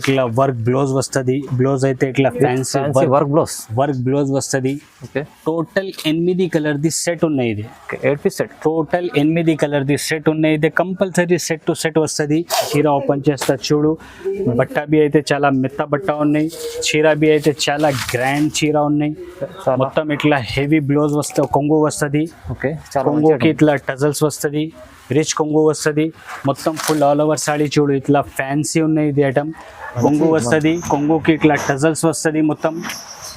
ఇట్లా work blouse వస్తది. Blouse అయితే ఇట్లా fancy work blouse work blouse వస్తది. టోటల్ ఎనిమిది కలర్ ది సెట్ ఉన్నాయి ఇది. ఎయిట్ పీస్ సెట్ టోటల్ ఎనిమిది కలర్ ది సెట్ ఉన్నాయి. ఇది కంపల్సరీ సెట్ టు సెట్ వస్తది. చీర ఓపెన్ చేస్తా చూడు. బట్ట బి అయితే చాలా మెత్త బట్ట ఉన్నాయి. చీర బి అయితే చాలా గ్రాండ్ చీర ఉన్నాయి. మొత్తం ఇట్లా హెవీ బ్లౌజ్ వస్తా కొంగు వస్తది. ఓకే. కొంగుకి ఇట్లా టజల్స్ వస్తది. రిచ్ కొంగు వస్తది. మొత్తం ఫుల్ ఆల్ ఓవర్ సాడీ చూడు ఇట్లా ఫ్యాన్సీ ఉన్నాయి ఇది ఐటమ్ కొంగు వస్తది కొంగుకి ఇట్లా టజల్స్ వస్తది మొత్తం.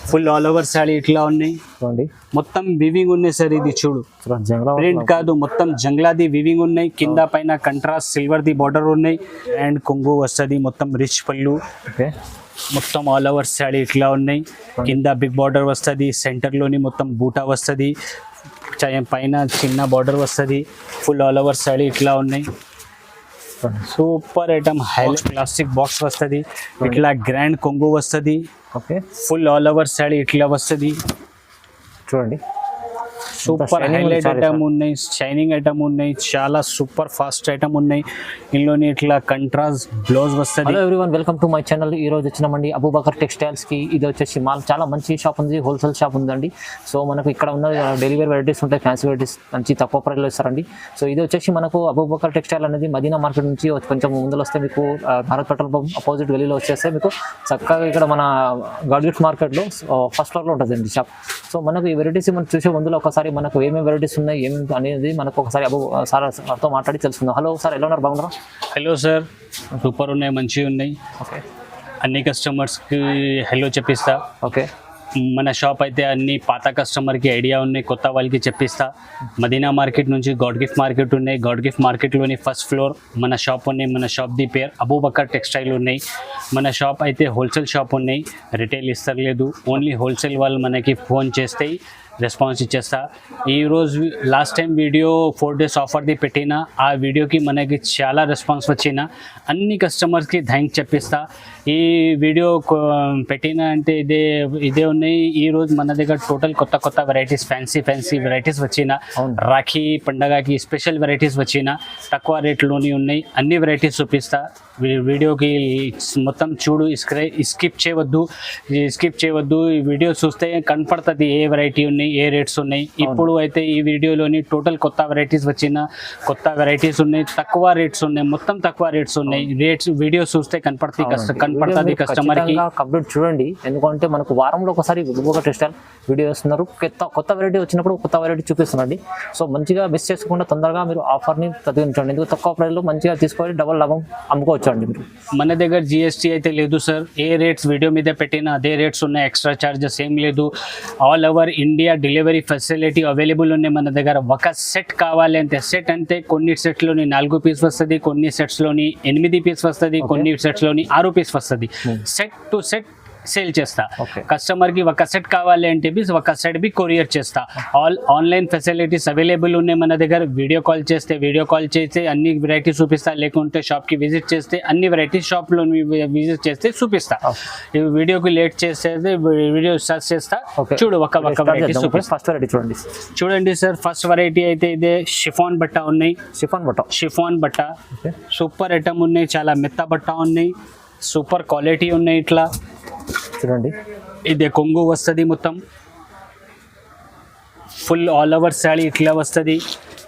ఫుల్ ఆల్ ఓవర్ సాడీ ఇట్లా ఉన్నాయి. చూడండి. మొత్తం వివింగ్ ఉన్నాయి సార్ ఇది చూడు. ప్రింట్ కాదు మొత్తం జంగ్లాది వివింగ్ ఉన్నాయి. కింద పైన కంట్రాస్ట్ సిల్వర్ ది బార్డర్ ఉన్నాయి. అండ్ కొంగు వస్తది మొత్తం రిచ్ పళ్ళు. మొత్తం ఆల్ ఓవర్ శాడీ ఇట్లా ఉన్నాయి. కింద బిగ్ బార్డర్ వస్తుంది సెంటర్లోని మొత్తం బూటా వస్తుంది. పైన చిన్న బార్డర్ వస్తుంది. ఫుల్ ఆల్ ఓవర్ శాడీ ఇట్లా ఉన్నాయి. Super item highlight plastic box వస్తుంది. ఇట్లా గ్రాండ్ కొంగు వస్తుంది. Okay full all over sari ఇట్లా వస్తుంది. చూడండి. సూపర్ హైలైట్ ఐటమ్ ఉన్నాయి షైనింగ్ ఐటమ్ ఉన్నాయి చాలా సూపర్ ఫాస్ట్ ఐటమ్ ఉన్నాయి. ఇందులోని ఇట్లా కంట్రాస్ట్ బ్లౌజ్ వస్తుంది. Hello everyone welcome to my channel ఈ రోజు వచ్చినామండి అబూబకర్ టెక్స్టైల్స్కి ఇది వచ్చేసి మాల్. చాలా మంచి షాప్ ఉంది హోల్సేల్ షాప్ ఉందండి. సో మనకు ఇక్కడ ఉన్న డెలివరీ వెరైటీస్ ఉంటాయి ఫ్యాన్సీ వెరైటీస్ మంచి తక్కువ ప్రైస్లో ఇస్తారండి. సో ఇది వచ్చేసి మనకు అబూబకర్ టెక్స్టైల్ అనేది మదీనా మార్కెట్ నుంచి కొంచెం ముందులో వస్తే మీకు ఆ, భారత్ పెట్రోల్ పంప్ అపోజిట్ గలీలో వచ్చేస్తే మీకు చక్కగా ఇక్కడ మన గాడ్గిఫ్ట్ మార్కెట్లో ఫస్ట్ ఫ్లోర్లో ఉంటుందండి షాప్ సో మనకు ఈ వెరైటీస్ మనం చూసే ముందులో ఒకసారి మనకు ఏమేమి వెరైటీస్ ఉన్నాయి ఏమేమి అనేది మనకు ఒకసారి అబూ సార్ సార్తో మాట్లాడి తెలుసుకుందాం. హలో సార్ ఎలా ఉన్నారు? బాగున్నారా? హలో సార్ సూపర్ ఉన్నాయి మంచిగా ఉన్నాయి. ఓకే అన్ని కస్టమర్స్కి హలో చెప్పిస్తా. ఓకే మన షాప్ అయితే అన్ని పాత కస్టమర్కి ఐడియా ఉన్నాయి కొత్త వాళ్ళకి చెప్పిస్తా. మదీనా మార్కెట్ నుంచి గాడ్ గిఫ్ట్ మార్కెట్ ఉన్నాయి. గాడ్ గిఫ్ట్ మార్కెట్లోని ఫస్ట్ ఫ్లోర్ మన షాప్ ఉన్నాయి. మన షాప్ ది పేరు అబూబకర్ టెక్స్టైల్ ఉన్నాయి. మన షాప్ అయితే హోల్సేల్ షాప్ ఉన్నాయి. రిటైల్ ఇస్తలేదు. ఓన్లీ హోల్సేల్ వాళ్ళు మనకి ఫోన్ చేస్తే రెస్పాన్స్ ఇచ్చేస్తా. ఈరోజు last time video four days ఆఫర్ది పెట్టిన ఆ వీడియోకి మనకి చాలా రెస్పాన్స్ వచ్చిన అన్ని కస్టమర్స్కి థ్యాంక్స్ చెప్పిస్తా. ఈ వీడియో పెట్టిన అంటే ఇదే ఇదే ఉన్నాయి. ఈ రోజు మన దగ్గర టోటల్ కొత్త కొత్త వెరైటీస్ ఫ్యాన్సీ ఫ్యాన్సీ వెరైటీస్ వచ్చిన. రాఖీ పండగకి స్పెషల్ వెరైటీస్ వచ్చిన. తక్కువ రేట్లోని ఉన్నాయి. అన్ని వెరైటీస్ చూపిస్తా. వీడియోకి మొత్తం చూడు. స్కిప్ చేయవద్దు. స్కిప్ చేయవద్దు. ఈ వీడియో చూస్తే కనపడుతుంది ఏ వెరైటీ ఉన్నాయి ఏ రేట్స్ ఉన్నాయి. ఇప్పుడు అయితే ఈ వీడియోలోని టోటల్ కొత్త వెరైటీస్ వచ్చిన కొత్త వెరైటీస్ ఉన్నాయి. తక్కువ రేట్స్ ఉన్నాయి. మొత్తం తక్కువ రేట్స్ ఉన్నాయి. రేట్స్ వీడియో చూస్తే కనపడుతుంది. కస్ట కనపడుతుంది కస్టమర్కి. కంప్లీట్ చూడండి. ఎందుకంటే మనకు వారంలో ఒకసారి ఒక టెక్స్టైల్ వీడియో ఇస్తున్నారు కొత్త కొత్త వెరైటీ వచ్చినప్పుడు కొత్త వెరైటీ చూపిస్తున్నాండి సో మంచిగా మిస్ చేసుకోకుండా తొందరగా మీరు ఆఫర్ని తగ్గించండి. ఎందుకు తక్కువ ప్రైస్లో మంచిగా తీసుకొని డబల్ లాభం అమ్ముకోవచ్చు అండి మీరు. మన దగ్గర జిఎస్టీ అయితే లేదు సార్ ఏ రేట్స్ వీడియో మీద పెట్టినా అదే రేట్స్ ఉన్నాయి. ఎక్స్ట్రా చార్జెస్ ఏం లేదు. All over India delivery facility available ఉన్నాయి మన దగ్గర. ఒక సెట్ కావాలి అంటే సెట్ అంటే కొన్ని సెట్స్లోని నాలుగు పీస్ వస్తుంది కొన్ని సెట్స్లోని ఎనిమిది పీస్ వస్తుంది కొన్ని సెట్స్లోని ఆరు పీస్ వస్తుంది. సెట్ టు సెట్ సేల్ చేస్తా. Okay. కస్టమర్కి ఒక సెట్ కావాలి అంటే బి ఒక సెట్ బి కొరియర్ చేస్తా. ఆల్ ఆన్లైన్ ఫెసిలిటీస్ అవైలబుల్ ఉన్నాయి మన దగ్గర. వీడియో కాల్ చేస్తే వీడియో కాల్ చేస్తే అన్ని వెరైటీస్ చూపిస్తా. లేకుంటే షాప్కి విజిట్ చేస్తే అన్ని వెరైటీస్ షాప్లో విజిట్ చేస్తే చూపిస్తా. ఈ వీడియోకి లేట్ చేస్తే వీడియో సర్చ్ చేస్తా. ఓకే చూడు ఒక ఒక వెరైటీ చూపిస్తా. ఫస్ట్ వెరైటీ చూడండి. చూడండి సార్ ఫస్ట్ వెరైటీ అయితే ఇదే షిఫాన్ బట్ట ఉన్నాయి. షిఫాన్ బట్ట. షిఫాన్ బట్ట. ఓకే సూపర్ ఐటమ్ ఉన్నాయి చాలా మెత్త బట్ట ఉన్నాయి. సూపర్ క్వాలిటీ ఉన్నాయి ఇట్లా. చూడండి. ఇది కొంగు వస్తుంది మొత్తం. ఫుల్ ఆల్ ఓవర్ శాడీ ఇట్లా వస్తుంది.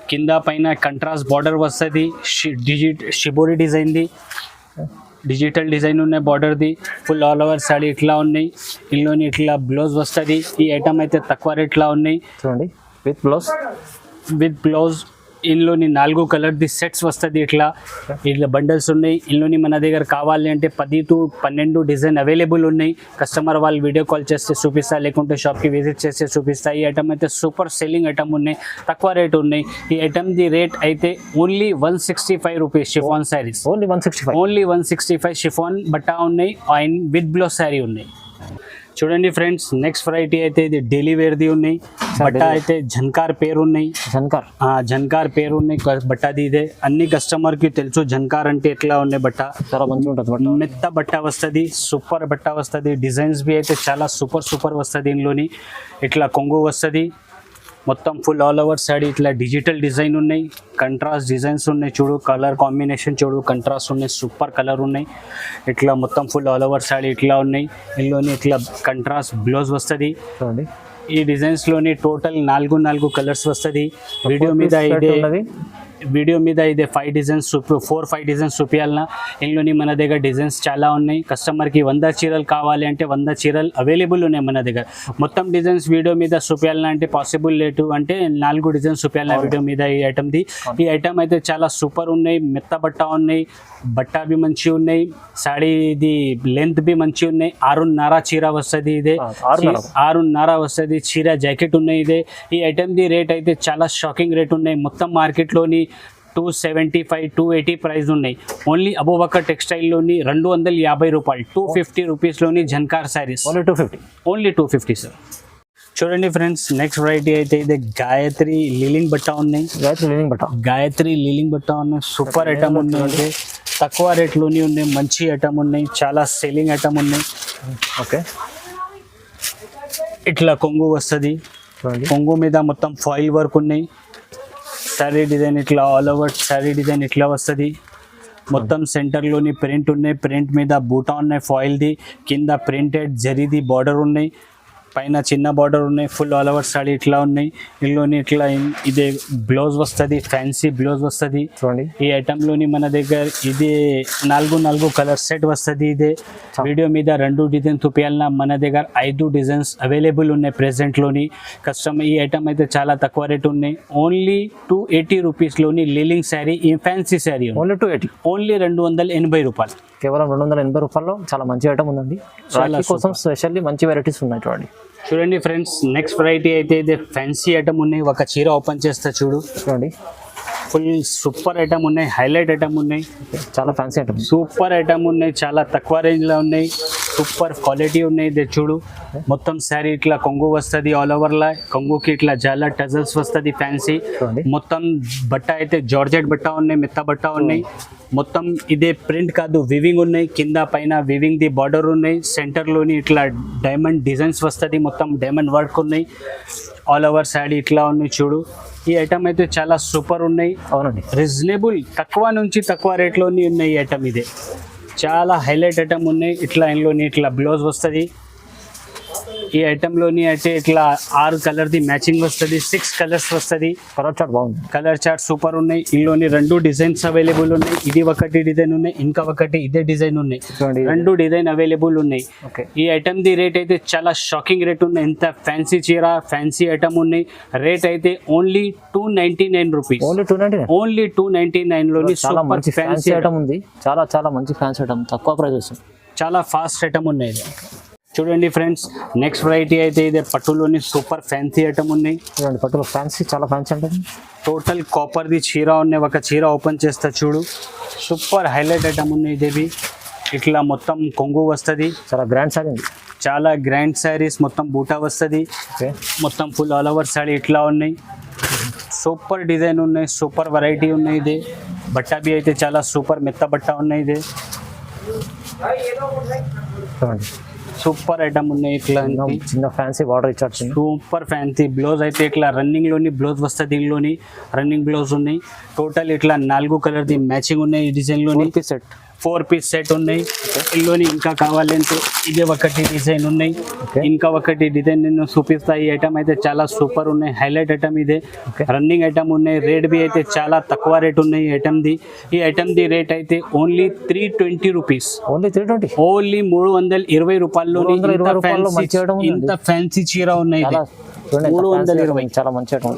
కింద పైన కంట్రాస్ట్ బార్డర్ వస్తుంది. డిజిట్ షిబోరి డిజైన్ది డిజిటల్ డిజైన్ ఉన్నాయి బార్డర్ది ఫుల్ ఆల్ ఓవర్ శాడీ ఇట్లా ఉన్నాయి. ఇందులోని ఇట్లా బ్లౌజ్ వస్తుంది. ఈ ఐటమ్ అయితే తక్కువ రేట్లా ఉన్నాయి. చూడండి. విత్ బ్లౌజ్ విత్ బ్లౌజ్ ఇందులోని నాలుగు కలర్ది సెట్స్ వస్తుంది ఇట్లా. ఇట్లా బండల్స్ ఉన్నాయి. ఇందులోని మన దగ్గర కావాలి అంటే పది టు పన్నెండు డిజైన్ అవైలబుల్ ఉన్నాయి. కస్టమర్ వాళ్ళు వీడియో కాల్ చేస్తే చూపిస్తా లేకుంటే షాప్కి విజిట్ చేస్తే చూపిస్తా. ఈ ఐటమ్ అయితే సూపర్ సెల్లింగ్ ఐటమ్ ఉన్నాయి. తక్కువ రేట్ ఉన్నాయి. ఈ ఐటమ్ది రేట్ అయితే only one sixty five rupees chiffon saris. Only one sixty five. Only one sixty five chiffon బట్టా ఉన్నాయి. అండ్ విత్ బ్లౌజ్ శారీ ఉన్నాయి. చూడండి ఫ్రెండ్స్ నెక్స్ట్ వెరైటీ అయితే ఇది డైలీ వేర్ది ఉన్నాయి. బట్ట అయితే జన్కార్ పేరు ఉన్నాయి. ఆ జన్కార్ పేరు ఉన్నాయి. బట్టది ఇదే. అన్ని కస్టమర్కి తెలుసు జన్కార్ అంటే ఎట్లా ఉన్నాయి బట్ట. చాలా మంచిగా ఉంటుంది బట్ట. మెత్త బట్ట వస్తుంది సూపర్ బట్ట వస్తుంది. డిజైన్స్ బి అయితే చాలా సూపర్ సూపర్ వస్తుంది ఇందులోని. ఇట్లా కొంగు వస్తుంది. మొత్తం ఫుల్ ఆల్ ఓవర్ సైడ్ ఇట్లా డిజిటల్ డిజైన్ ఉన్నాయి కంట్రాస్ట్ డిజైన్స్ ఉన్నాయి చూడు కలర్ కాంబినేషన్ చూడు కంట్రాస్ట్ ఉన్నాయి సూపర్ కలర్ ఉన్నాయి. ఇట్లా మొత్తం ఫుల్ ఆల్ ఓవర్ సైడ్ ఇట్లా ఉన్నాయి. ఇందులోని ఇట్లా కంట్రాస్ట్ బ్లౌజ్ వస్తుంది. చూడండి. ఈ డిజైన్స్లోని టోటల్ నాలుగు నాలుగు కలర్స్ వస్తుంది. వీడియో మీద ఇదే వీడియో మీద ఇదే five designs four five designs చూపించాలన్నా ఇందులోని మన దగ్గర డిజైన్స్ చాలా ఉన్నాయి. కస్టమర్కి వంద చీరలు కావాలి అంటే వంద చీరలు అవైలబుల్ ఉన్నాయి మన దగ్గర. మొత్తం డిజైన్స్ వీడియో మీద చూపించాలన్నా అంటే పాసిబుల్ లేటు అంటే నాలుగు డిజైన్స్ చూపించాలి వీడియో మీద ఈ ఐటమ్ది ఈ ఐటమ్ అయితే చాలా సూపర్ ఉన్నాయి. మెత్త బట్ట ఉన్నాయి. బట్ట బి మంచి ఉన్నాయి. సాడీది లెంత్ బి మంచి ఉన్నాయి. ఆరున్నర చీర వస్తుంది ఇదే. ఆరున్నర. వస్తుంది. చీర జాకెట్ ఉన్నాయి ఇదే. ఈ ఐటమ్ది రేట్ అయితే చాలా షాకింగ్ రేట్ ఉన్నాయి. మొత్తం మార్కెట్లోని two seventy five two eighty price ఉన్నాయి. ఓన్లీ అబోబక్కర్ టెక్స్టైల్లోని రెండు వందల యాభై రూపాయలు two fifty రూపీస్లోని Jhankar saris only two fifty only two fifty sir చూడండి ఫ్రెండ్స్ నెక్స్ట్ వెరైటీ అయితే ఇది గాయత్రి లిలింగ్ బట్ట ఉన్నాయి. గాయత్రి లీనింగ్ బట్ట. గాయత్రి లిలింగ్ బట్ట ఉన్నాయి. సూపర్ ఐటమ్ ఉన్నాయి. తక్కువ రేట్లోని ఉన్నాయి. మంచి ఐటమ్ ఉన్నాయి. చాలా సెల్లింగ్ ఐటమ్ ఉన్నాయి. ఓకే. ఇట్లా కొంగు వస్తుంది. కొంగు మీద మొత్తం ఫాయిల్ వర్క్ ఉన్నాయి. శారీ డిజైన్ ఇట్లా ఆల్ ఓవర్ శారీ డిజైన్ ఇట్లా వస్తుంది. మొత్తం సెంటర్లోని ప్రింట్ ఉన్నాయి. ప్రింట్ మీద బూటా ఉన్నాయి ఫాయిల్ది కింద ప్రింటెడ్ జరీది బార్డర్ ఉన్నాయి. పైన చిన్న బార్డర్ ఉన్నాయి ఫుల్ ఆల్ ఓవర్ సాడీ ఇట్లా ఉన్నాయి. ఇందులోని ఇట్లా ఇదే బ్లౌజ్ వస్తుంది ఫ్యాన్సీ బ్లౌజ్ వస్తుంది. చూడండి. ఈ ఐటెంలోని మన దగ్గర ఇది నాలుగు నాలుగు కలర్ సెట్ వస్తుంది ఇదే. వీడియో మీద రెండు డిజైన్ చూపించాలన్నా మన దగ్గర ఐదు డిజైన్స్ అవైలబుల్ ఉన్నాయి ప్రెసెంట్లోని కస్టమర్ ఈ ఐటమ్ అయితే చాలా తక్కువ రేట్ ఉన్నాయి. ఓన్లీ టూ ఎయిటీ రూపీస్లోని లిలింగ్ శారీ ఈ fancy sari only two eighty only రెండు వందల ఎనభై రూపాయలు. కేవలం రెండు వందల ఎనభై రూపాయల్లో చాలా మంచి ఐటమ్ ఉందండి. రాఖీ కోసం స్పెషల్లీ మంచి వెరైటీస్ ఉన్నాయి చూడండి. చూడండి ఫ్రెండ్స్ నెక్స్ట్ వెరైటీ అయితే ఇది ఫ్యాన్సీ ఐటమ్ ఉన్నాయి. ఒక చీర ఓపెన్ చేస్తా చూడు. చూడండి. ఫుల్ సూపర్ ఐటమ్ ఉన్నాయి హైలైట్ ఐటమ్ ఉన్నాయి. చాలా ఫ్యాన్సీ ఐటమ్ సూపర్ ఐటమ్ ఉన్నాయి చాలా తక్కువ రేంజ్లో ఉన్నాయి. సూపర్ క్వాలిటీ ఉన్నాయి ఇది చూడు. మొత్తం శారీ ఇట్లా కొంగు వస్తుంది ఆల్ ఓవర్లా కొంగుకి ఇట్లా చాలా టజల్స్ వస్తుంది ఫ్యాన్సీ. మొత్తం బట్ట అయితే జార్జెట్ బట్ట ఉన్నాయి మెత్త బట్ట ఉన్నాయి. మొత్తం ఇదే ప్రింట్ కాదు వివింగ్ ఉన్నాయి. కింద పైన వివింగ్ ది బార్డర్ ఉన్నాయి. సెంటర్లోని ఇట్లా డైమండ్ డిజైన్స్ వస్తుంది మొత్తం డైమండ్ వర్క్ ఉన్నాయి. ఆల్ ఓవర్ శారీ ఇట్లా ఉన్నాయి చూడు. ఈ ఐటమ్ అయితే చాలా సూపర్ ఉన్నాయి. అవునండి. రీజనబుల్ తక్కువ నుంచి తక్కువ రేట్లోని ఉన్నాయి ఈ ఐటమ్ ఇదే. చాలా హైలైట్ ఐటమ్ ఉన్నాయి. ఇట్లా ఇంట్లో నీట్లా బ్లౌజ్ వస్తుంది. ఈ ఐటెంలోని అయితే ఇట్లా ఆరు కలర్ది మ్యాచింగ్ వస్తుంది సిక్స్ కలర్స్ వస్తుంది. కలర్ చార్ట్ బాగుంది. కలర్ చార్ట్ సూపర్ ఉన్నాయి. ఇందులోని రెండు డిజైన్స్ అవైలబుల్ ఉన్నాయి. ఇది ఒకటి డిజైన్ ఉన్నాయి ఇంకా ఒకటి ఇదే డిజైన్ ఉన్నాయి. చూడండి రెండు డిజైన్ అవైలబుల్ ఉన్నాయి. ఈ ఐటమ్ ది రేట్ అయితే చాలా షాకింగ్ రేట్ ఉన్నాయి ఎంత ఫ్యాన్సీ చీర ఫ్యాన్సీ ఐటమ్ ఉన్నాయి. రేట్ అయితే only two ninety nine rupees only two ninety only two ninety నైన్లోని చాలా మంచి ఫ్యాన్సీ ఐటమ్ ఉంది. చాలా చాలా మంచి ఫ్యాన్సీ ఐటమ్ తక్కువ ప్రైస్ వస్తుంది. చాలా ఫాస్ట్ ఐటమ్ ఉన్నాయి. చూడండి ఫ్రెండ్స్ నెక్స్ట్ వెరైటీ అయితే ఇదే పట్టులోని సూపర్ ఫ్యాన్సీ ఐటమ్ ఉన్నాయి చూడండి పట్టులో ఫ్యాన్సీ చాలా ఫ్యాన్సీ ఉంటుంది టోటల్ కాపర్ది చీర ఉన్నాయి ఒక చీర ఓపెన్ చేస్తా చూడు. సూపర్ హైలైట్ ఐటమ్ ఉన్నాయి ఇదేవి. ఇట్లా మొత్తం కొంగు వస్తుంది. చాలా గ్రాండ్ సారీ ఉంది. చాలా గ్రాండ్ శారీస్ మొత్తం బూటా వస్తుంది. మొత్తం ఫుల్ ఆల్ ఓవర్ సాడీ ఇట్లా ఉన్నాయి. సూపర్ డిజైన్ ఉన్నాయి సూపర్ వెరైటీ ఉన్నాయి ఇది. బట్ట బి అయితే చాలా సూపర్ మెత్త బట్ట ఉన్నాయి ఇది. సూపర్ ఐటమ్ ఉన్నాయి ఇట్లా చిన్న- ఫ్యాన్సీ బార్డర్ ఇచ్చాడు చిన్న. సూపర్ ఫ్యాన్సీ బ్లౌజ్ అయితే ఇట్లా రన్నింగ్లోని బ్లౌజ్ వస్తుంది దీనిలోని రన్నింగ్ బ్లౌజ్ ఉన్నాయి టోటల్ ఇట్లా నాలుగు కలర్ ది మ్యాచింగ్ ఉన్నాయి ఈ డిజైన్లోని. సెట్ ఫోర్ పీస్ సెట్ ఉన్నాయి. ఇందులోని ఇంకా కావాలంటే ఇదే ఒకటి డిజైన్ ఉన్నాయి. ఇంకా ఒకటి డిజైన్ నేను చూపిస్తా. ఈ ఐటమ్ అయితే చాలా సూపర్ ఉన్నాయి. హైలైట్ ఐటమ్ ఇదే. రన్నింగ్ ఐటమ్ ఉన్నాయి. రేట్ బి అయితే చాలా తక్కువ రేట్ ఉన్నాయి ఈ ఐటమ్ ది. ఈ ఐటమ్ ది రేట్ అయితే only three twenty rupees only three twenty only మూడు వందల ఇరవై రూపాయల్లోని 320 ఇంత రూపాయల్లో. ఇంత ఫ్యాన్సీ చీర ఉన్నాయి మూడు వందల ఇరవై. చాలా మంచి ఐటమ్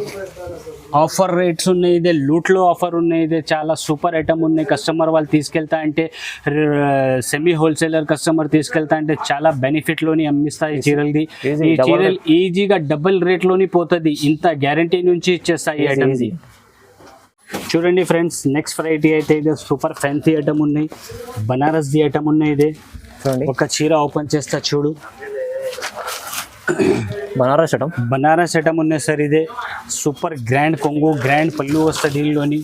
ఆఫర్ రేట్స్ ఉన్నాయి ఇదే లూట్లో ఆఫర్ ఉన్నాయి ఇదే చాలా సూపర్ ఐటమ్ ఉన్నాయి. కస్టమర్ వాళ్ళు తీసుకెళ్తా అంటే సెమీ హోల్సేలర్ కస్టమర్ తీసుకెళ్తా అంటే చాలా బెనిఫిట్లోని అమ్మిస్తా ఈ చీరలది ఈ చీరలు ఈజీగా డబుల్ రేట్లోని పోతుంది. ఇంత గ్యారంటీ నుంచి ఇచ్చేస్తా ఈ Easy, ఐటమ్ easy. చూడండి ఫ్రెండ్స్ నెక్స్ట్ వెరైటీ అయితే ఇది సూపర్ ఫ్యాన్సీ ఐటమ్ ఉన్నాయి. బనారస్ ది ఐటమ్ ఉన్నాయి ఇది ఒక చీర ఓపెన్ చేస్తా చూడు. బనారస్ ఐటమ్. బనారస్ ఐటమ్ ఉన్నాయి సార్ ఇదే సూపర్ గ్రాండ్ కొంగు గ్రాండ్ పళ్ళు వస్తుంది దీనిలోని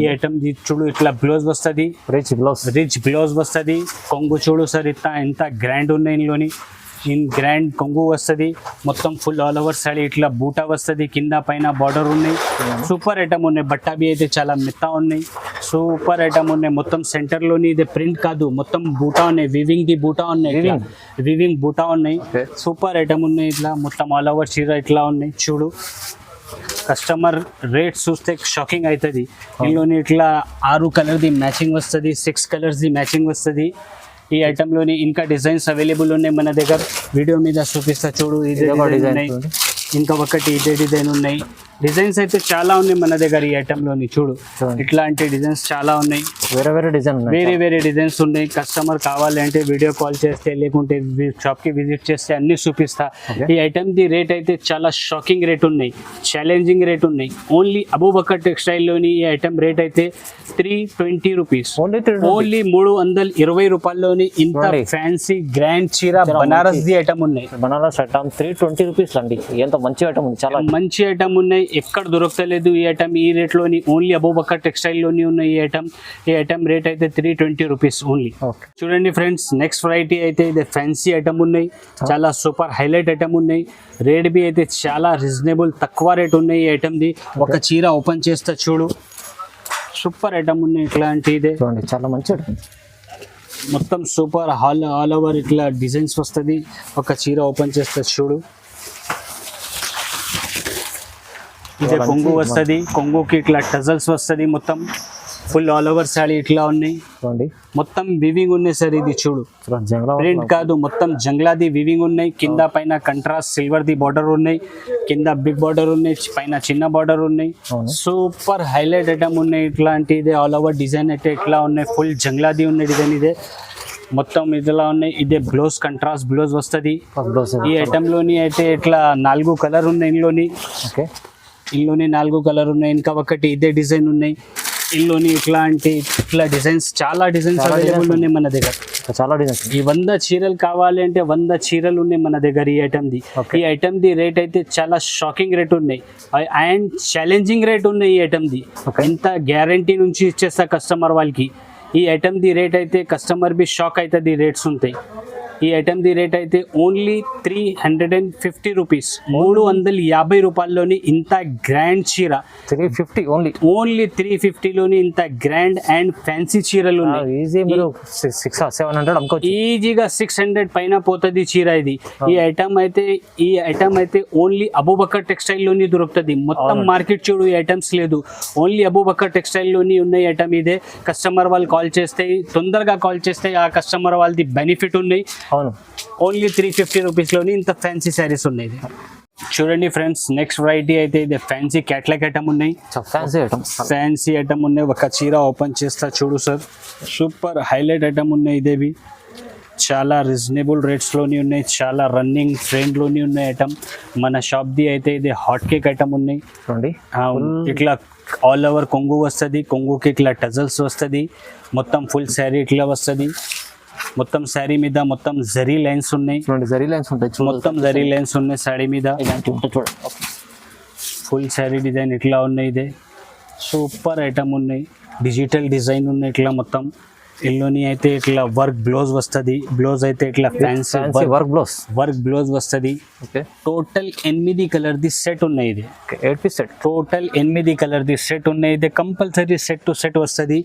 ఈ ఐటమ్ చూడు ఇట్లా బ్లౌజ్ వస్తుంది. Rich blouse. రిచ్ బ్లౌజ్ వస్తుంది. కొంగు చూడు సార్ ఇంత ఎంత గ్రాండ్ ఉన్నాయి ఇందులోని. ఇన్ గ్రాండ్ కొంగు వస్తుంది. మొత్తం ఫుల్ ఆల్ ఓవర్ సాడీ ఇట్లా బూటా వస్తుంది. కింద పైన బార్డర్ ఉన్నాయి. సూపర్ ఐటమ్ ఉన్నాయి. బట్టాబి అయితే చాలా మెత్త ఉన్నాయి. సూపర్ ఐటమ్ ఉన్నాయి. మొత్తం సెంటర్లోని ఇది ప్రింట్ కాదు. మొత్తం బూటా ఉన్నాయి. వివింగ్ ది బూటా ఉన్నాయి వివింగ్? బూటా ఉన్నాయి. సూపర్ ఐటమ్ ఉన్నాయి ఇట్లా. మొత్తం ఆల్ ఓవర్ చీర ఇట్లా ఉన్నాయి. చూడు. కస్టమర్ రేట్ చూస్తే షాకింగ్ అవుతుంది ఇందులోని ఇట్లా ఆరు కలర్ది మ్యాచింగ్ వస్తుంది. సిక్స్ కలర్స్ది మ్యాచింగ్ వస్తుంది. ఈ ఐటెంలోని ఇంకా డిజైన్స్ అవైలబుల్ ఉన్నాయి మన దగ్గర వీడియో మీద చూపిస్తా చూడు ఇదే ఇదొక డిజైన్ design ఉన్నాయి చూడండి. ఇంకా ఒకటి ఇదే డిజైన్ ఉన్నాయి డిజైన్స్ అయితే చాలా ఉన్నాయి మన దగ్గర ఈ ఐటెంలోని చూడు. ఇట్లాంటి డిజైన్స్ చాలా ఉన్నాయి. వేరే వేరే డిజైన్ వేరే వేరే డిజైన్స్ ఉన్నాయి. కస్టమర్ కావాలి అంటే వీడియో కాల్ చేస్తే లేకుంటే షాప్కి విజిట్ చేస్తే అన్ని చూపిస్తా. ఈ ఐటమ్ ది రేట్ అయితే చాలా షాకింగ్ రేట్ ఉన్నాయి. ఛాలెంజింగ్ రేట్ ఉన్నాయి. ఓన్లీ అబూబకర్ టెక్స్టైల్లోని ఈ ఐటమ్ రేట్ అయితే త్రీ ట్వంటీ రూపీస్ ఓన్లీ మూడు వందల ఇరవై రూపాయల్లోని ఇంత. ఫ్యాన్సీ గ్రాండ్ చీర బనారస్ ది ఐటమ్ ఉన్నాయి. Banaras item three twenty rupees అండి ఎంత మంచి ఐటమ్ ఉంది చాలా మంచి ఐటమ్ ఉన్నాయి. ఎక్కడ దొరకలేదు ఈ ఐటమ్. ఈ రేట్లోని ఓన్లీ అబూబకర్ టెక్స్టైల్లోని ఉన్న ఈ ఐటమ్. ఈ ఐటమ్ రేట్ అయితే three twenty rupees only okay చూడండి ఫ్రెండ్స్ నెక్స్ట్ వెరైటీ అయితే ఇది ఫ్యాన్సీ ఐటమ్ ఉన్నాయి. చాలా సూపర్ హైలైట్ ఐటమ్ ఉన్నాయి. రేట్ బి అయితే చాలా రీజనబుల్ తక్కువ రేట్ ఉన్నాయి ఈ ఐటమ్ది ఒక చీర ఓపెన్ చేస్తా చూడు. సూపర్ ఐటమ్ ఉన్నాయి ఇట్లాంటి ఇదే చూడండి చాలా మంచి మొత్తం సూపర్ హాల్ ఆల్ ఓవర్ ఇట్లా డిజైన్స్ వస్తుంది. ఒక చీర ఓపెన్ చేస్తా చూడు. ఇదే కొంగు వస్తుంది. కొంగుకి ఇట్లా టజల్స్ వస్తుంది మొత్తం. ఫుల్ ఆల్ ఓవర్ శారీ ఇట్లా ఉన్నాయి. చూడండి. మొత్తం వివింగ్ ఉన్నాయి సార్ ఇది చూడు. ప్రింట్ కాదు మొత్తం జంగ్లాది వివింగ్ ఉన్నాయి. కింద పైన కంట్రాస్ట్ సిల్వర్ ది బార్డర్ ఉన్నాయి. కింద బిగ్ బార్డర్ ఉన్నాయి. పైన చిన్న బార్డర్ ఉన్నాయి. సూపర్ హైలైట్ ఐటమ్ ఉన్నాయి. ఇట్లాంటి ఇదే ఆల్ ఓవర్ డిజైన్ అయితే ఇట్లా ఉన్నాయి. ఫుల్ జంగ్లాది ఉన్నాయి డిజైన్ ఇదే. మొత్తం ఇదిలా ఉన్నాయి. ఇదే బ్లౌజ్ కంట్రాస్ట్ బ్లౌజ్ వస్తుంది. ఈ ఐటమ్లోని అయితే ఇట్లా నాలుగు కలర్ ఉన్నాయి ఇందులోని. ఓకే. ఇందులోని నాలుగు కలర్ ఉన్నాయి ఇంకా ఒకటి ఇదే డిజైన్ ఉన్నాయి. ఇందులోని ఇట్లాంటి ఇట్లా డిజైన్స్ చాలా డిజైన్స్ అవైలబుల్ ఉన్నాయి మన దగ్గర. చాలా డిజైన్స్ ఈ వంద చీరలు కావాలి అంటే వంద చీరలు ఉన్నాయి మన దగ్గర ఈ ఐటమ్ ది. Okay. ఈ ఐటమ్ ది రేట్ అయితే చాలా షాకింగ్ రేట్ ఉన్నాయి. అండ్ ఛాలెంజింగ్ రేట్ ఉన్నాయి ఈ ఐటమ్ ది. Okay. ఎంత గ్యారంటీ నుంచి ఇచ్చేస్తా కస్టమర్ వాళ్ళకి? ఈ ఐటమ్ ది రేట్ అయితే కస్టమర్ బి షాక్ అవుతుంది రేట్స్ ఉంటాయి. ఈ ఐటమ్ ది రేట్ అయితే only three hundred and fifty rupees మూడు వందల యాభై రూపాయల్లోని ఇంత గ్రాండ్ చీర. Three fifty only only three ఫిఫ్టీలోని ఇంత గ్రాండ్ అండ్ ఫ్యాన్సీ చీరలు సిక్స్ సెవెన్ హండ్రెడ్ ఈజీగా సిక్స్ హండ్రెడ్ పైన పోతుంది చీర ఇది. ఈ ఐటమ్ అయితే ఈ ఐటమ్ అయితే ఓన్లీ అబూబకర్ టెక్స్టైల్లోని దొరుకుతుంది. మొత్తం. మార్కెట్ చూడు ఈ ఐటమ్స్ లేదు. ఓన్లీ అబూబకర్ టెక్స్టైల్లోని ఉన్న ఐటమ్ ఇదే. కస్టమర్ వాళ్ళు కాల్ చేస్తే తొందరగా కాల్ చేస్తే ఆ కస్టమర్ వాళ్ళది బెనిఫిట్ ఉన్నాయి. అవును. ఓన్లీ త్రీ ఫిఫ్టీ రూపీస్లోని ఇంత ఫ్యాన్సీ శారీస్ ఉన్నాయి. చూడండి ఫ్రెండ్స్ నెక్స్ట్ వెరైటీ అయితే ఇది ఫ్యాన్సీ క్యాట్లాగ్ ఐటమ్ ఉన్నాయి. ఫ్యాన్సీ ఐటమ్ ఫ్యాన్సీ ఐటమ్ ఉన్నాయి. ఒక చీర ఓపెన్ చేస్తా చూడు సార్ సూపర్ హైలైట్ ఐటమ్ ఉన్నాయి ఇదేవి. చాలా రీజనబుల్ రేట్స్లోని ఉన్నాయి. చాలా రన్నింగ్ ట్రెండ్లోని ఉన్నాయి ఐటమ్ మన షాప్ది అయితే ఇది హాట్ కేక్ ఐటమ్ ఉన్నాయి. చూడండి. ఇట్లా ఆల్ ఓవర్ కొంగు వస్తుంది. కొంగుకి ఇట్లా టజల్స్ వస్తుంది. మొత్తం ఫుల్ శారీ ఇట్లా వస్తుంది. మొత్తం శారీ మీద మొత్తం జరీ లైన్స్ ఉన్నాయి. చూడండి జరీ లైన్స్ ఉంటాయి మొత్తం జరీ లైన్స్ ఉన్నాయి శారీ మీద. ఇలాంటివి ఉంటాయి చూడండి ఫుల్ శారీ డిజైన్ ఇట్లా ఉన్నాయి ఇదే. సూపర్ ఐటమ్ ఉన్నాయి. డిజిటల్ డిజైన్ ఉన్నాయి ఇట్లా మొత్తం. ఇల్లుని అయితే ఇట్లా వర్క్ బ్లౌజ్ వస్తుంది. బ్లౌజ్ అయితే ఇట్లా fancy work blouse? Work blouse వస్తుంది. టోటల్ ఎనిమిది కలర్ ది సెట్ ఉన్నాయి ఇది. Eight piece set. టోటల్ ఎనిమిది కలర్ ది సెట్ ఉన్నాయి. ఇది కంపల్సరీ సెట్ టు సెట్ వస్తుంది.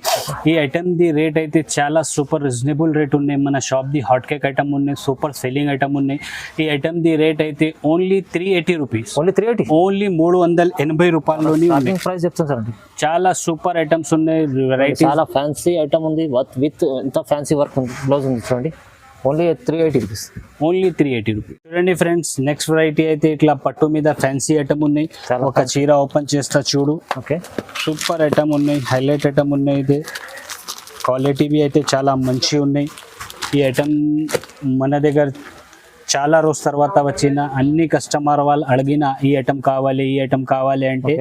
ఈ ఐటమ్ ది రేట్ అయితే చాలా సూపర్ రీజనబుల్ రేట్ ఉన్నాయి. మన షాప్ ది హాట్ కేక్ ఐటమ్ ఉన్నాయి సూపర్ సెల్లింగ్ ఐటమ్ ఉన్నాయి. ఈ ఐటమ్ ది రేట్ అయితే only three eighty rupees. Only three eighty? Only మూడు వందల ఎనభై రూపాయల్లోని ప్రైస్ చెప్తాను సార్ చాలా సూపర్ ఐటమ్స్ ఉన్నాయి. వెరైటీ చాలా ఫ్యాన్సీ ఐటమ్ ఉంది. విత్ ఎంత ఫ్యాన్సీ వర్క్ ఉంది బ్లౌజ్ ఉంది చూడండి. Only three eighty rupees only three eighty rupees చూడండి ఫ్రెండ్స్ నెక్స్ట్ వెరైటీ అయితే ఇట్లా పట్టు మీద ఫ్యాన్సీ ఐటమ్ ఉన్నాయి. ఒక చీర ఓపెన్ చేస్తా చూడు. ఓకే సూపర్ ఐటమ్ ఉన్నాయి హైలైట్ ఐటమ్ ఉన్నాయి ఇది. క్వాలిటీవి అయితే చాలా మంచిగా ఉన్నాయి. ఈ ఐటమ్ మన దగ్గర చాలా రోజు తర్వాత వచ్చిన అన్ని కస్టమర్ వాళ్ళు అడిగిన ఈ ఐటమ్ కావాలి ఈ ఐటమ్ కావాలి అంటే.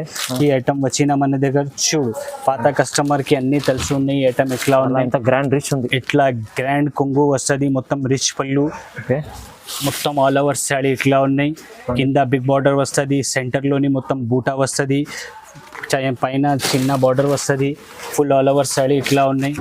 ఈ ఐటమ్ వచ్చిన మన దగ్గర చూడు పాత కస్టమర్కి అన్ని తెలిసి ఉన్నాయి ఈ ఐటమ్ ఎట్లా ఉన్నాయి. గ్రాండ్ రిచ్ ఉంది. ఇట్లా గ్రాండ్ కొంగు వస్తుంది మొత్తం రిచ్ పళ్ళు. మొత్తం ఆల్ ఓవర్ శారీ ఇట్లా ఉన్నాయి. కింద బిగ్ బార్డర్ వస్తుంది సెంటర్లోని మొత్తం బూటా వస్తుంది. పైన చిన్న బార్డర్ వస్తుంది. ఫుల్ ఆల్ ఓవర్ శారీ ఇట్లా ఉన్నాయి.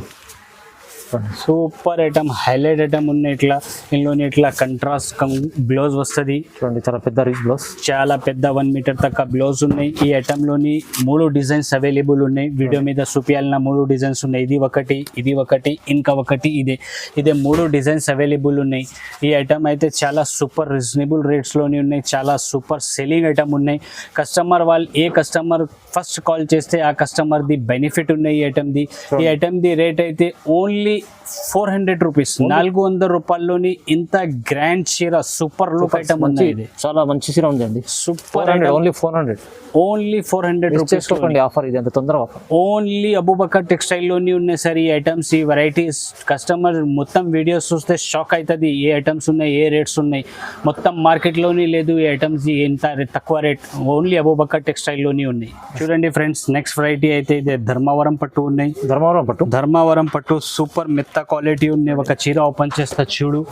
సూపర్ ఐటమ్ హైలైట్ ఐటమ్ ఉన్నాయి ఇట్లా. ఇందులోని ఇట్లా కంట్రాస్ట్ బ్లౌజ్ వస్తుంది. చూడండి చాలా పెద్ద రిచ్ బ్లౌజ్ చాలా పెద్ద వన్ మీటర్ తక్క బ్లౌజ్ ఉన్నాయి. ఈ ఐటమ్లోని మూడు డిజైన్స్ అవైలబుల్ ఉన్నాయి. వీడియో మీద చూపించాలన్న మూడు డిజైన్స్ ఉన్నాయి. ఇది ఒకటి ఇది ఒకటి ఇంకా ఒకటి ఇదే. ఇదే మూడు డిజైన్స్ అవైలబుల్ ఉన్నాయి. ఈ ఐటమ్ అయితే చాలా సూపర్ రీజనబుల్ రేట్స్లోని ఉన్నాయి. చాలా సూపర్ సెల్లింగ్ ఐటమ్ ఉన్నాయి. కస్టమర్ వాళ్ళు ఏ కస్టమర్ ఫస్ట్ కాల్ చేస్తే ఆ కస్టమర్ ది బెనిఫిట్ ఉన్నాయి ఈ ఐటమ్ ది. ఈ ఐటమ్ ది రేట్ అయితే ఓన్లీ ఫోర్ హండ్రెడ్ రూపీస్. నాలుగు వందల రూపాయల్లోని ఇంత గ్రాండ్ చీర సూపర్ లుక్ ఐటమ్ ఉంది. ఇది చాలా మంచి సీర ఉంది అండి super hundred only four hundred. Only four hundred rupees offer ఇది అంత తొందర ఆఫర్. ఓన్లీ అబూబకర్ టెక్స్టైల్లోని ఉన్నాయి సార్ ఈ ఐటమ్స్ ఈ వెరైటీస్ కస్టమర్ మొత్తం వీడియోస్ చూస్తే షాక్ అవుతుంది ఏ ఐటమ్స్ ఉన్నాయి ఏ రేట్స్ ఉన్నాయి? మొత్తం మార్కెట్లోని లేదు ఈ ఐటమ్స్ ఎంత తక్కువ రేట్. ఓన్లీ అబూబకర్ టెక్స్టైల్లోని ఉన్నాయి. చూడండి ఫ్రెండ్స్ నెక్స్ట్ వెరైటీ అయితే ఇది ధర్మవరం పట్టు ఉన్నాయి. ధర్మవరం పట్టు. ధర్మవరం పట్టు సూపర్ మెత్త క్వాలిటీ ఉన్నాయి. ఒక చీర ఓపెన్ చేస్తా చూడు.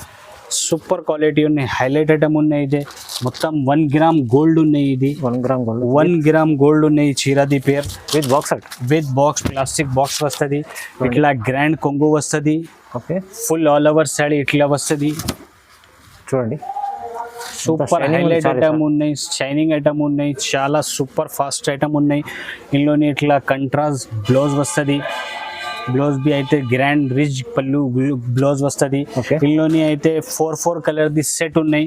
సూపర్ క్వాలిటీ ఉన్నాయి. హైలైట్ ఐటమ్ ఉన్నాయి ఇది. మొత్తం వన్ గ్రామ్ గోల్డ్ ఉన్నాయి ఇది. One gram gold. One gram gold ఉన్నాయి చీరది పేర్. With box with box plastic box వస్తుంది. ఇట్లా గ్రాండ్ కొంగు వస్తుంది. Okay. Full all over sari ఇట్లా వస్తుంది. చూడండి. సూపర్ హైలైట్ ఐటమ్ ఉన్నాయి. షైనింగ్ ఐటమ్ ఉన్నాయి. చాలా సూపర్ ఫాస్ట్ ఐటమ్ ఉన్నాయి. ఇందులోని ఇట్లా కంట్రాస్ట్ బ్లౌజ్ వస్తుంది. బ్లౌజ్ బి అయితే గ్రాండ్ రిచ్ పళ్ళు బ్లౌజ్ వస్తుంది. ఇందులోని అయితే ఫోర్ ఫోర్ కలర్ ది సెట్ ఉన్నాయి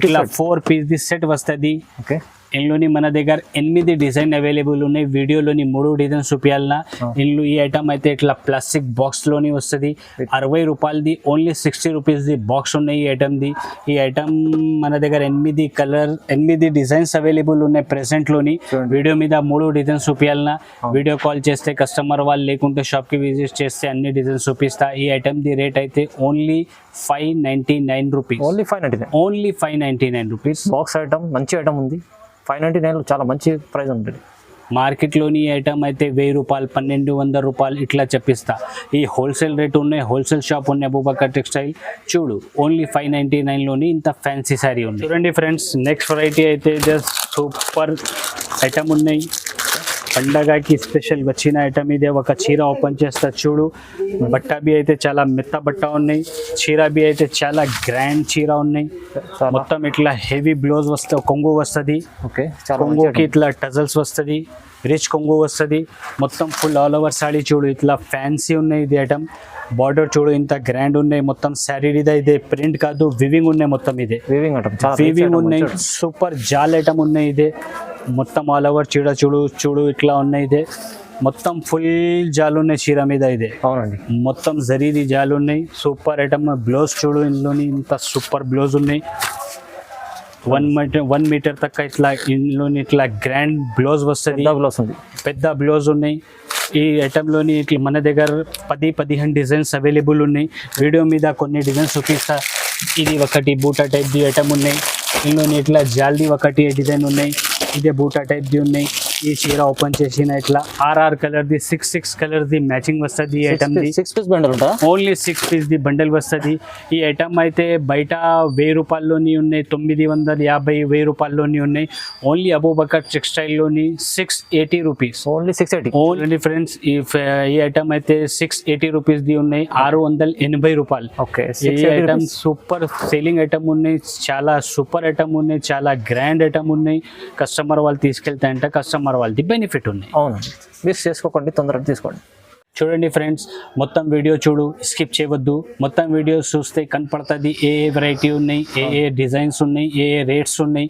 ఇట్లా. ఫోర్ పీస్ ది సెట్ వస్తుంది ఓకే ఇందులోని మన దగ్గర ఎనిమిది డిజైన్ అవైలబుల్ ఉన్నాయి. వీడియోలోని మూడు డిజైన్ చూపించాలన్నా ఇందులో ఈ ఐటమ్ అయితే ఇట్లా ప్లాస్టిక్ బాక్స్లోని వస్తుంది. అరవై రూపాయలది ఓన్లీ సిక్స్టీ రూపీస్ ది బాక్స్ ఉన్నాయి ఈ ఐటమ్ ది ఈ ఐటమ్ మన దగ్గర ఎనిమిది కలర్ ఎనిమిది డిజైన్స్ అవైలబుల్ ఉన్నాయి ప్రెసెంట్లోని. చూడండి. వీడియో మీద మూడు డిజైన్స్ చూపించాలన్నా వీడియో కాల్ చేస్తే కస్టమర్ వాళ్ళు లేకుంటే షాప్కి విజిట్ చేస్తే అన్ని డిజైన్స్ చూపిస్తా. ఈ ఐటమ్ ది రేట్ అయితే only five ninety nine rupees only five only five ninety nine rupees box item మంచి ఐటమ్ ఉంది. ఫైవ్ నైంటీ నైన్ చాలా మంచి ప్రైస్ ఉంటుంది. మార్కెట్లోని ఐటమ్ అయితే వెయ్యి రూపాయలు పన్నెండు వందల రూపాయలు ఇట్లా చెప్పిస్తా. ఈ హోల్సేల్ రేట్ ఉన్నాయి హోల్సేల్ షాప్ ఉన్నాయి అబూబకర్ టెక్స్టైల్. చూడు ఓన్లీ ఫైవ్ నైంటీ నైన్లోని ఇంత ఫ్యాన్సీ సారీ ఉంది. చూడండి ఫ్రెండ్స్ నెక్స్ట్ వెరైటీ అయితే జస్ట్ సూపర్ ఐటమ్ ఉన్నాయి. పండగకి స్పెషల్ వచ్చిన ఐటమ్ ఇదే. ఒక చీర ఓపెన్ చేస్తా చూడు. బట్ట బి అయితే చాలా మెత్త బట్ట ఉన్నాయి. చీర బి అయితే చాలా గ్రాండ్ చీర ఉన్నాయి. మొత్తం ఇట్లా హెవీ బ్లౌజ్ వస్తా కొంగు వస్తుంది. ఓకే కొంగుకి. ఇట్లా టజల్స్ వస్తుంది. రిచ్ కొంగు వస్తుంది. మొత్తం ఫుల్ ఆల్ ఓవర్ సాడీ చూడు ఇట్లా ఫ్యాన్సీ ఉన్నాయి ఇది ఐటమ్. బార్డర్ చూడు ఇంత గ్రాండ్ ఉన్నాయి. మొత్తం శారీ ఇదే ఇదే ప్రింట్ కాదు వివింగ్ ఉన్నాయి మొత్తం ఇదే. వీవింగ్ వివింగ్ ఉన్నాయి. సూపర్ జాల్ ఐటమ్ ఉన్నాయి ఇదే. మొత్తం ఆల్ ఓవర్ చీడ చూడు చూడు ఇట్లా ఉన్నాయి ఇదే. మొత్తం ఫుల్ జాలు ఉన్నాయి చీర మీద ఇదే. అవునండి. మొత్తం జరీది జాలు ఉన్నాయి. సూపర్ ఐటమ్ బ్లౌజ్ చూడు ఇందులోని ఇంత సూపర్ బ్లౌజ్ ఉన్నాయి. వన్ మీటర్ వన్ మీటర్ తక్క ఇట్లా ఇందులోని ఇట్లా గ్రాండ్ బ్లౌజ్ వస్తుంది. పెద్ద బ్లౌస్ ఉంది పెద్ద బ్లౌజ్ ఉన్నాయి. ఈ ఐటెంలోని ఇట్లా మన దగ్గర పది పదిహేను డిజైన్స్ అవైలబుల్ ఉన్నాయి. వీడియో మీద కొన్ని డిజైన్స్ చూపిస్తా. ఇది ఒకటి బూటా టైప్ది ఐటమ్ ఉన్నాయి. ఇందులోని ఇట్లా జాల్ది ఒకటి డిజైన్ ఉన్నాయి. ఇదే బూటా టైప్ది ఉన్నాయి ఈ చీర ఓపెన్ చేసిన ఇట్లా. ఆర్ఆర్ కలర్ది సిక్స్ సిక్స్ కలర్ది మ్యాచింగ్ వస్తుంది ఈ ఐటమ్ది six piece bundle only six piece the bundle వస్తుంది. ఈ ఐటమ్ అయితే బయట వెయ్యి రూపాయల్లోని ఉన్నాయి తొమ్మిది వందల యాభై వెయ్యి రూపాయల్లోని ఉన్నాయి. Only Abubakar టెక్స్టైల్లోని six eighty rupees only six eighty only friends ఈ ఈ ఐటమ్ అయితే సిక్స్ ఎయిటీ రూపీస్ ది ఉన్నాయి ఆరు వందల ఎనభై రూపాయలు. ఓకే ఈ ఐటమ్ సూపర్ సేలింగ్ ఐటమ్ ఉన్నాయి చాలా సూపర్ ఐటమ్ ఉన్నాయి చాలా గ్రాండ్ ఐటమ్ ఉన్నాయి. కస్టమర్ వాళ్ళు తీసుకెళ్తే అంటే కస్టమర్ వాళ్ళది బెనిఫిట్ ఉంది అవును. మిస్ చేసుకోకండి తొందరగా తీసుకోండి. చూడండి ఫ్రెండ్స్ మొత్తం వీడియో చూడు స్కిప్ చేయవద్దు. మొత్తం వీడియో చూస్తే కనపడుతుంది ఏ ఏ వెరైటీ ఉన్నాయి ఏ ఏ డిజైన్స్ ఉన్నాయి ఏ ఏ రేట్స్ ఉన్నాయి.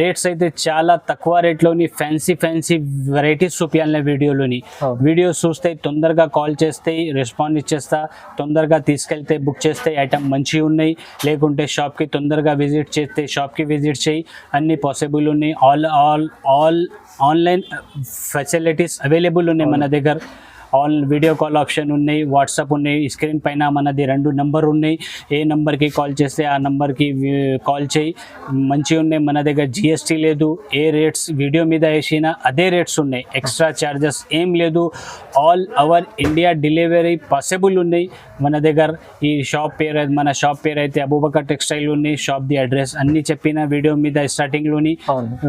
రేట్స్ అయితే చాలా తక్కువ రేట్లోని ఫ్యాన్సీ ఫ్యాన్సీ వెరైటీస్ చూపించాలి వీడియోలోని. వీడియో చూస్తే తొందరగా కాల్ చేస్తే రెస్పాండ్ ఇచ్చేస్తా. తొందరగా తీసుకెళ్తే బుక్ చేస్తే ఐటమ్ మంచిగా ఉన్నాయి. లేకుంటే షాప్కి తొందరగా విజిట్ చేస్తే షాప్కి విజిట్ చేయి. అన్ని పాసిబుల్ ఉన్నాయి. All all all online facilities available ఉన్నాయి మన దగ్గర. ఆల్ వీడియో కాల్ ఆప్షన్ ఉన్నాయి వాట్సాప్ ఉన్నాయి స్క్రీన్ పైన మనది రెండు నంబర్ ఉన్నాయి. ఏ నంబర్కి కాల్ చేస్తే ఆ నంబర్కి కాల్ చేయి. మంచిగా ఉన్నాయి మన దగ్గర జిఎస్టీ లేదు. ఏ రేట్స్ వీడియో మీద వేసినా అదే రేట్స్ ఉన్నాయి. ఎక్స్ట్రా ఛార్జెస్ ఏం లేదు. All over India delivery possible ఉన్నాయి. మన దగ్గర ఈ షాప్ పేరు మన షాప్ పేరు అయితే అబూబకర్ టెక్స్టైల్ ఉన్నాయి. షాప్ ది అడ్రస్ అన్ని చెప్పిన వీడియో మీద స్టార్టింగ్లోని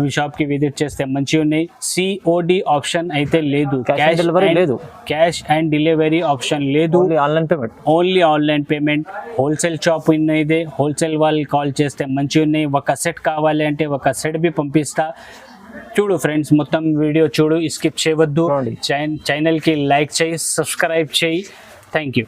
షాప్కి విజిట్ చేస్తే మంచిగా ఉన్నాయి. సిఓడి ఆప్షన్ అయితే లేదు. Delivery లేదు. క్యాష్ అండ్ డెలివరీ ఆప్షన్ లేదు. Online payment only online payment wholesale shop ఉన్నది. హోల్సేల్ వాళ్ళు కాల్ చేస్తే మంచిగా ఉన్నాయి. ఒక సెట్ కావాలి అంటే ఒక సెట్ బి పంపిస్తా. చూడు ఫ్రెండ్స్ మొత్తం వీడియో చూడు. స్కిప్ చేయవద్దు. ఛానల్కి లైక్ చేయి సబ్స్క్రైబ్ చేయి. Thank you